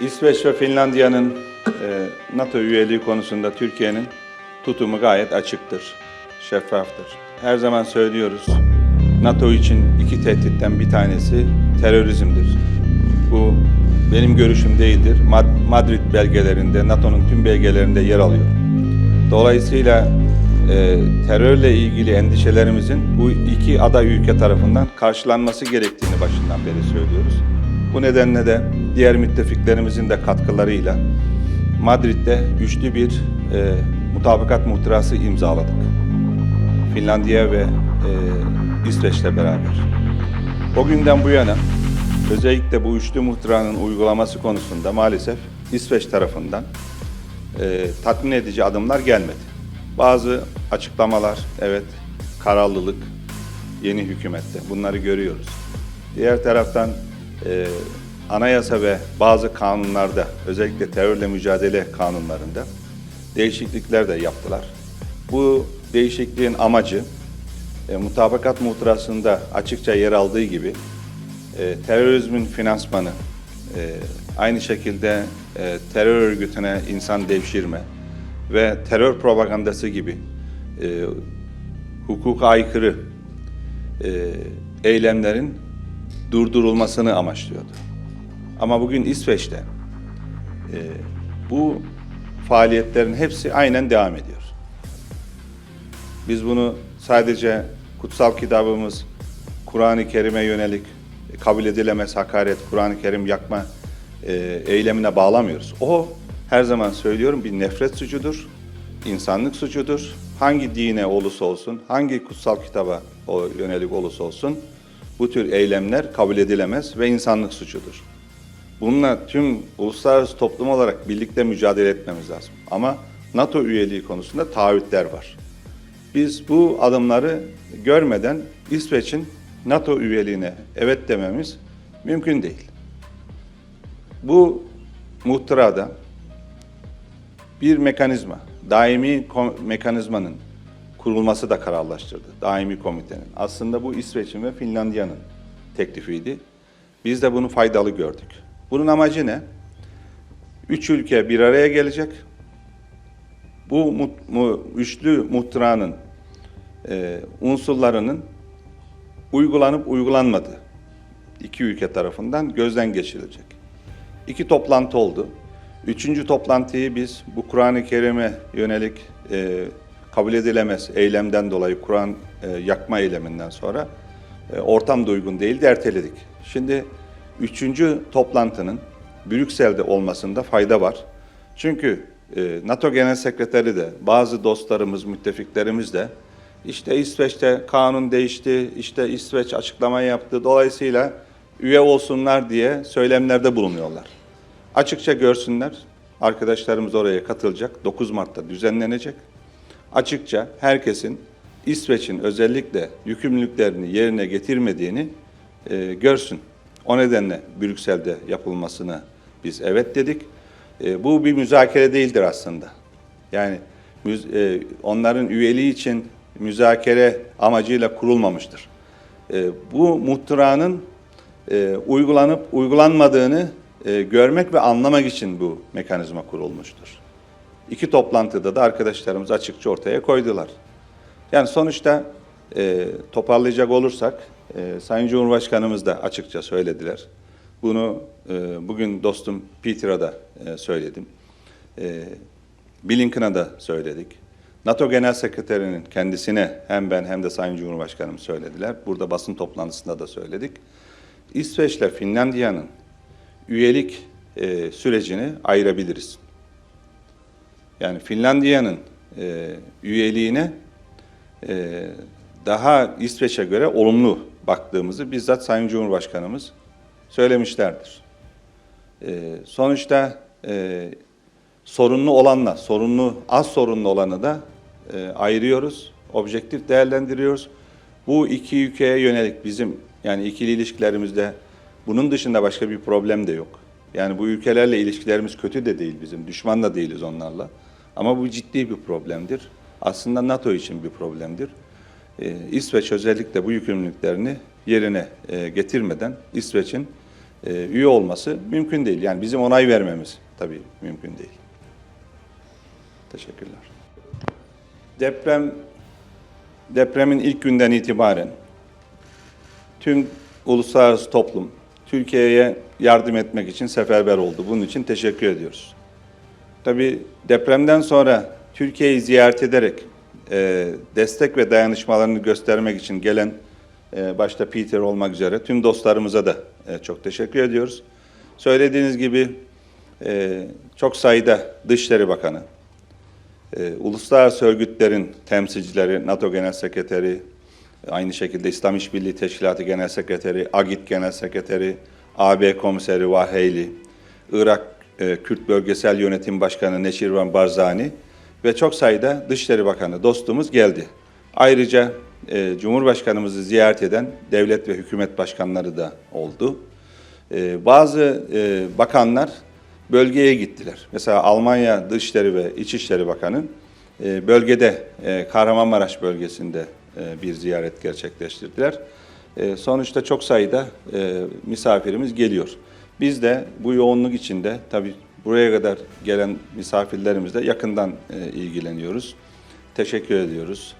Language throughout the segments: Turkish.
İsveç ve Finlandiya'nın e, NATO üyeliği konusunda Türkiye'nin tutumu gayet açıktır, şeffaftır. Her zaman söylüyoruz, NATO için iki tehditten bir tanesi terörizmdir. Bu benim görüşüm değildir. Mad- Madrid belgelerinde, NATO'nun tüm belgelerinde yer alıyor. Dolayısıyla e, terörle ilgili endişelerimizin bu iki aday ülke tarafından karşılanması gerektiğini başından beri söylüyoruz. Bu nedenle de diğer müttefiklerimizin de katkılarıyla Madrid'de güçlü bir e, mutabakat muhtırası imzaladık. Finlandiya ve e, İsveç'le beraber. O günden bu yana özellikle bu üçlü muhtıranın uygulaması konusunda maalesef İsveç tarafından e, tatmin edici adımlar gelmedi. Bazı açıklamalar, evet kararlılık yeni hükümette bunları görüyoruz. Diğer taraftan e, anayasa ve bazı kanunlarda özellikle terörle mücadele kanunlarında değişiklikler de yaptılar. Bu değişikliğin amacı e, mutabakat muhtırasında açıkça yer aldığı gibi e, terörizmin finansmanı, e, aynı şekilde e, terör örgütüne insan devşirme ve terör propagandası gibi e, hukuka aykırı e, eylemlerin durdurulmasını amaçlıyordu. Ama bugün İsveç'te e, bu faaliyetlerin hepsi aynen devam ediyor. Biz bunu sadece kutsal kitabımız Kur'an-ı Kerim'e yönelik e, kabul edilemez hakaret, Kur'an-ı Kerim yakma e, eylemine bağlamıyoruz. O her zaman söylüyorum bir nefret suçudur, insanlık suçudur. Hangi dine olursa olsun, hangi kutsal kitaba o yönelik olursa olsun bu tür eylemler kabul edilemez ve insanlık suçudur. Bununla tüm uluslararası toplum olarak birlikte mücadele etmemiz lazım. Ama NATO üyeliği konusunda taahhütler var. Biz bu adımları görmeden İsveç'in NATO üyeliğine evet dememiz mümkün değil. Bu muhtırada bir mekanizma, daimi mekanizmanın kurulması da kararlaştırdı. Daimi komitenin. Aslında bu İsveç'in ve Finlandiya'nın teklifiydi. Biz de bunu faydalı gördük. Bunun amacı ne? Üç ülke bir araya gelecek. Bu mu, mu- üçlü muhtıranın e, unsurlarının uygulanıp uygulanmadığı iki ülke tarafından gözden geçirilecek. İki toplantı oldu. Üçüncü toplantıyı biz bu Kur'an-ı Kerim'e yönelik e, kabul edilemez eylemden dolayı Kur'an e, yakma eyleminden sonra e, ortam da uygun değildi, erteledik. Şimdi üçüncü toplantının Brüksel'de olmasında fayda var. Çünkü e, NATO Genel Sekreteri de bazı dostlarımız, müttefiklerimiz de işte İsveç'te kanun değişti, işte İsveç açıklama yaptı. Dolayısıyla üye olsunlar diye söylemlerde bulunuyorlar. Açıkça görsünler. Arkadaşlarımız oraya katılacak. 9 Mart'ta düzenlenecek. Açıkça herkesin İsveç'in özellikle yükümlülüklerini yerine getirmediğini e, görsün. O nedenle Brüksel'de yapılmasına biz evet dedik. E, bu bir müzakere değildir aslında. Yani müz- e, onların üyeliği için müzakere amacıyla kurulmamıştır. E, bu muhtıranın e, uygulanıp uygulanmadığını e, görmek ve anlamak için bu mekanizma kurulmuştur. İki toplantıda da arkadaşlarımız açıkça ortaya koydular. Yani sonuçta e, toparlayacak olursak, e, Sayın Cumhurbaşkanımız da açıkça söylediler. Bunu e, bugün dostum Peter'a da e, söyledim. E, Blinken'a da söyledik. NATO Genel Sekreterinin kendisine hem ben hem de Sayın Cumhurbaşkanım söylediler. Burada basın toplantısında da söyledik. İsveç'le Finlandiya'nın üyelik e, sürecini ayırabiliriz. Yani Finlandiya'nın e, üyeliğine e, daha İsveç'e göre olumlu baktığımızı bizzat Sayın Cumhurbaşkanımız söylemişlerdir. E, sonuçta e, sorunlu olanla, sorunlu az sorunlu olanı da e, ayırıyoruz, objektif değerlendiriyoruz. Bu iki ülkeye yönelik bizim yani ikili ilişkilerimizde bunun dışında başka bir problem de yok. Yani bu ülkelerle ilişkilerimiz kötü de değil bizim, düşman da değiliz onlarla. Ama bu ciddi bir problemdir. Aslında NATO için bir problemdir. Ee, İsveç özellikle bu yükümlülüklerini yerine e, getirmeden İsveç'in e, üye olması mümkün değil. Yani bizim onay vermemiz tabii mümkün değil. Teşekkürler. Deprem depremin ilk günden itibaren tüm uluslararası toplum Türkiye'ye yardım etmek için seferber oldu. Bunun için teşekkür ediyoruz. Tabii depremden sonra Türkiye'yi ziyaret ederek e, destek ve dayanışmalarını göstermek için gelen e, başta Peter olmak üzere tüm dostlarımıza da e, çok teşekkür ediyoruz. Söylediğiniz gibi e, çok sayıda Dışişleri Bakanı, e, uluslararası örgütlerin temsilcileri, NATO Genel Sekreteri, aynı şekilde İslam İşbirliği Teşkilatı Genel Sekreteri, AGİT Genel Sekreteri, AB Komiseri Vaheyli, Irak e, Kürt Bölgesel Yönetim Başkanı Neşirvan Barzani ve çok sayıda Dışişleri Bakanı dostumuz geldi. Ayrıca e, Cumhurbaşkanımızı ziyaret eden devlet ve hükümet başkanları da oldu. E, bazı e, bakanlar bölgeye gittiler. Mesela Almanya Dışişleri ve İçişleri Bakanı e, bölgede e, Kahramanmaraş bölgesinde e, bir ziyaret gerçekleştirdiler. E, sonuçta çok sayıda e, misafirimiz geliyor. Biz de bu yoğunluk içinde tabii buraya kadar gelen misafirlerimizle yakından e, ilgileniyoruz. Teşekkür ediyoruz.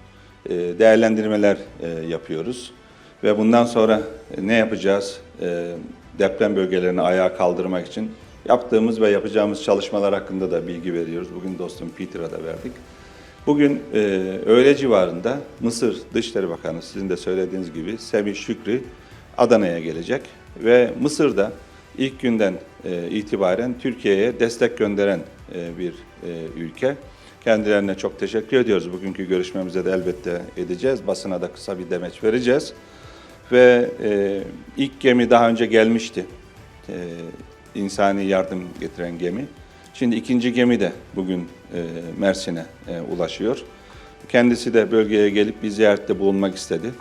E, değerlendirmeler e, yapıyoruz. Ve bundan sonra ne yapacağız? Deprem bölgelerini ayağa kaldırmak için yaptığımız ve yapacağımız çalışmalar hakkında da bilgi veriyoruz. Bugün dostum Peter'a da verdik. Bugün e, öğle civarında Mısır Dışişleri Bakanı sizin de söylediğiniz gibi Semih Şükrü Adana'ya gelecek ve Mısır'da ilk günden e, itibaren Türkiye'ye destek gönderen e, bir e, ülke. Kendilerine çok teşekkür ediyoruz. Bugünkü görüşmemizde de elbette edeceğiz. Basına da kısa bir demeç vereceğiz. Ve ilk gemi daha önce gelmişti. E, insani yardım getiren gemi. Şimdi ikinci gemi de bugün Mersin'e ulaşıyor. Kendisi de bölgeye gelip bir ziyarette bulunmak istedi.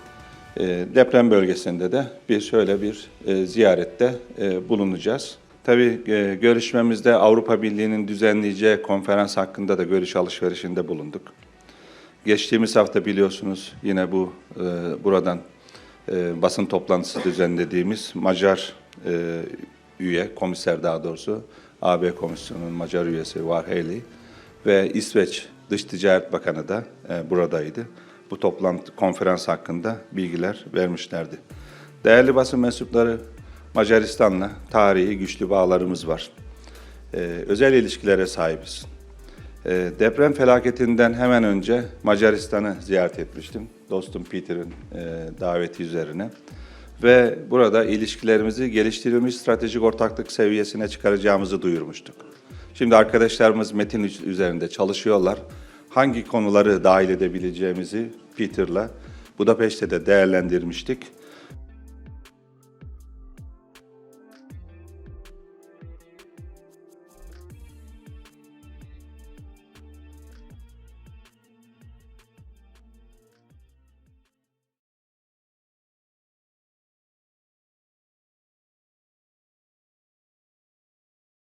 E, deprem bölgesinde de bir şöyle bir e, ziyarette e, bulunacağız. Tabii e, görüşmemizde Avrupa Birliği'nin düzenleyeceği konferans hakkında da görüş alışverişinde bulunduk. Geçtiğimiz hafta biliyorsunuz yine bu buradan basın toplantısı düzenlediğimiz Macar üye, komiser daha doğrusu, AB Komisyonu'nun Macar üyesi Varheli ve İsveç Dış Ticaret Bakanı da buradaydı. Bu toplantı, konferans hakkında bilgiler vermişlerdi. Değerli basın mensupları, Macaristan'la tarihi güçlü bağlarımız var. E, özel ilişkilere sahibiz. E, deprem felaketinden hemen önce Macaristan'ı ziyaret etmiştim. Dostum Peter'in e, daveti üzerine. Ve burada ilişkilerimizi geliştirilmiş stratejik ortaklık seviyesine çıkaracağımızı duyurmuştuk. Şimdi arkadaşlarımız metin üzerinde çalışıyorlar. Hangi konuları dahil edebileceğimizi Peter'la Budapeşte de değerlendirmiştik.